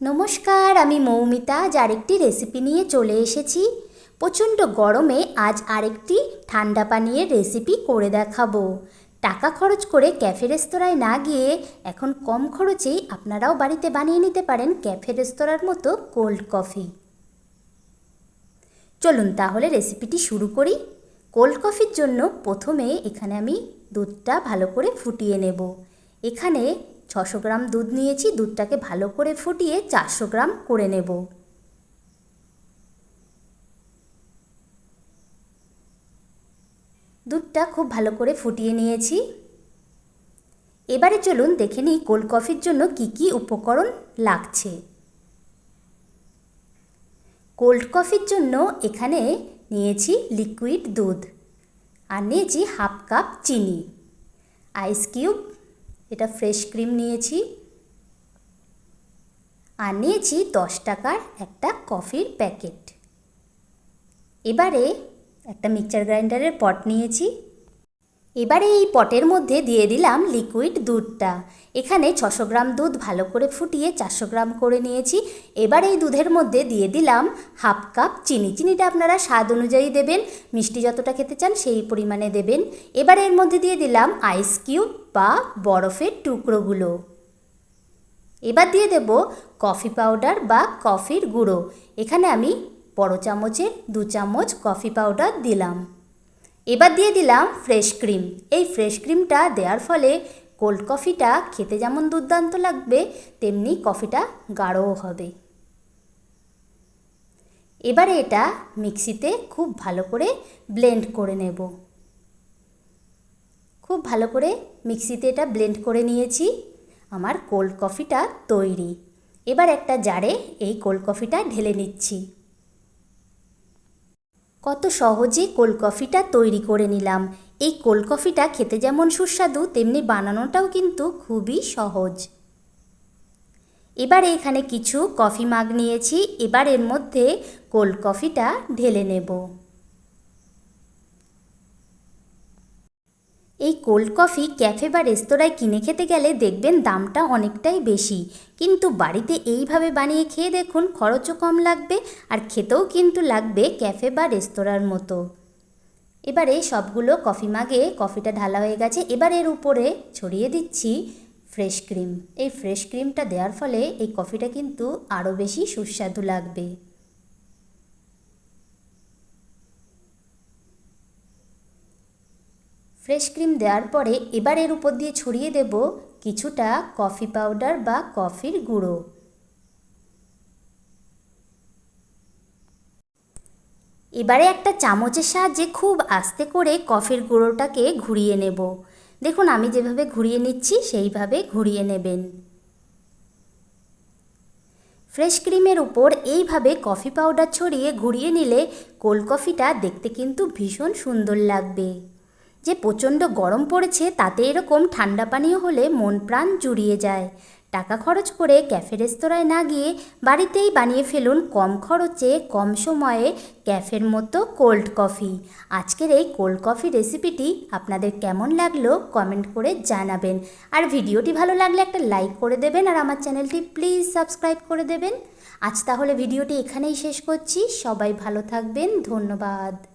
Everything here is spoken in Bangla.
নমস্কার, আমি মৌমিতা আজ আরেকটি রেসিপি নিয়ে চলে এসেছি। প্রচণ্ড গরমে আজ আরেকটি ঠান্ডা পানীয়ের রেসিপি করে দেখাবো। টাকা খরচ করে ক্যাফে রেস্তোরাঁয় না গিয়ে এখন কম খরচেই আপনারাও বাড়িতে বানিয়ে নিতে পারেন ক্যাফে রেস্তোরাঁর মতো কোল্ড কফি চলুন তাহলে রেসিপিটি শুরু করি। কোল্ড কফির জন্য প্রথমে এখানে আমি দুধটা ভালো করে ফুটিয়ে নেব। এখানে ছশো গ্রাম দুধ নিয়েছি, দুধটাকে ভালো করে ফুটিয়ে চারশো গ্রাম করে নেব। দুধটা খুব ভালো করে ফুটিয়ে নিয়েছি। এবারে চলুন দেখে নিই কোল্ড কফির জন্য কি কি উপকরণ লাগছে। কোল্ড কফির জন্য এখানে নিয়েছি লিকুইড দুধ আর নিয়েছি হাফ কাপ চিনি, আইস কিউব এটা ফ্রেশ ক্রিম নিয়েছি। আর নিয়েছি দশ টাকার একটা কফির প্যাকেট এবারে একটা মিক্সার গ্রাইন্ডারের পট নিয়েছি। এবারে এই পটের মধ্যে দিয়ে দিলাম লিকুইড দুধটা। এখানে ছশো গ্রাম দুধ ভালো করে ফুটিয়ে চারশো গ্রাম করে নিয়েছি। এবার এই দুধের মধ্যে দিয়ে দিলাম হাফ কাপ চিনি। চিনিটা আপনারা স্বাদ অনুযায়ী দেবেন, মিষ্টি যতটা খেতে চান সেই পরিমাণে দেবেন। এবার এর মধ্যে দিয়ে দিলাম আইস কিউব বা বরফের টুকরোগুলো। এবার দিয়ে দেব কফি পাউডার বা কফির গুঁড়ো। এখানে আমি বড় চামচের দু চামচ কফি পাউডার দিলাম। এবার দিয়ে দিলাম ফ্রেশ ক্রিম এই ফ্রেশ ক্রিমটা দেওয়ার ফলে কোল্ড কফিটা খেতে যেমন দুর্দান্ত লাগবে, তেমনি কফিটা গাঢ়ও হবে। এবারে এটা মিক্সিতে খুব ভালো করে ব্লেন্ড করে নেব। খুব ভালো করে মিক্সিতে এটা ব্লেন্ড করে নিয়েছি। আমার কোল্ড কফিটা তৈরি। এবার একটা জারে এই কোল্ড কফিটা ঢেলে নিচ্ছি। কত সহজে কোল্ড কফিটা তৈরি করে নিলাম। এই কোল্ড কফিটা খেতে যেমন সুস্বাদু, তেমনি বানানোটাও কিন্তু খুবই সহজ। এবারে এখানে কিছু কফি মাগ নিয়েছি। এবার এর মধ্যে কোল্ড কফিটা ঢেলে নেব। এই কোল্ড কফি ক্যাফে বা রেস্তোরাঁয় কিনে খেতে গেলে দেখবেন দামটা অনেকটাই বেশি। কিন্তু বাড়িতে এইভাবে বানিয়ে খেয়ে দেখুন খরচও কম লাগবে আর খেতেও কিন্তু লাগবে ক্যাফে বা রেস্তোরাঁর মতো। এবারে সবগুলো কফি মাগে কফিটা ঢালা হয়ে গেছে। এবার এর উপরে ছড়িয়ে দিচ্ছি ফ্রেশ ক্রিম এই ফ্রেশ ক্রিমটা দেওয়ার ফলে এই কফিটা কিন্তু আরও বেশি সুস্বাদু লাগবে। ফ্রেশ ক্রিম দেওয়ার পরে এবার এর উপর দিয়ে ছড়িয়ে দেব কিছুটা কফি পাউডার বা কফির গুঁড়ো। এবারে একটা চামচের সাহায্যে খুব আস্তে করে কফির গুঁড়োটাকে ঘুরিয়ে নেব। দেখুন, আমি যেভাবে ঘুরিয়ে নিচ্ছি, সেইভাবে ঘুরিয়ে নেবেন। ফ্রেশ ক্রিমের উপর এইভাবে কফি পাউডার ছড়িয়ে ঘুরিয়ে নিলে কোল্ড কফিটা দেখতে কিন্তু ভীষণ সুন্দর লাগবে। যে প্রচণ্ড গরম পড়েছে, তাতে এরকম ঠান্ডা পানীয় হলে মন প্রাণ জুড়িয়ে যায়। টাকা খরচ করে ক্যাফে রেস্তোরাঁয় না গিয়ে বাড়িতেই বানিয়ে ফেলুন কম খরচে, কম সময়ে ক্যাফের মতো কোল্ড কফি। আজকের এই কোল্ড কফি রেসিপিটি আপনাদের কেমন লাগল কমেন্ট করে জানাবেন। আর ভিডিওটি ভালো লাগলে একটা লাইক করে দেবেন আর আমার চ্যানেলটি প্লিজ সাবস্ক্রাইব করে দেবেন। আজ তাহলে ভিডিওটি এখানেই শেষ করছি। সবাই ভালো থাকবেন। ধন্যবাদ।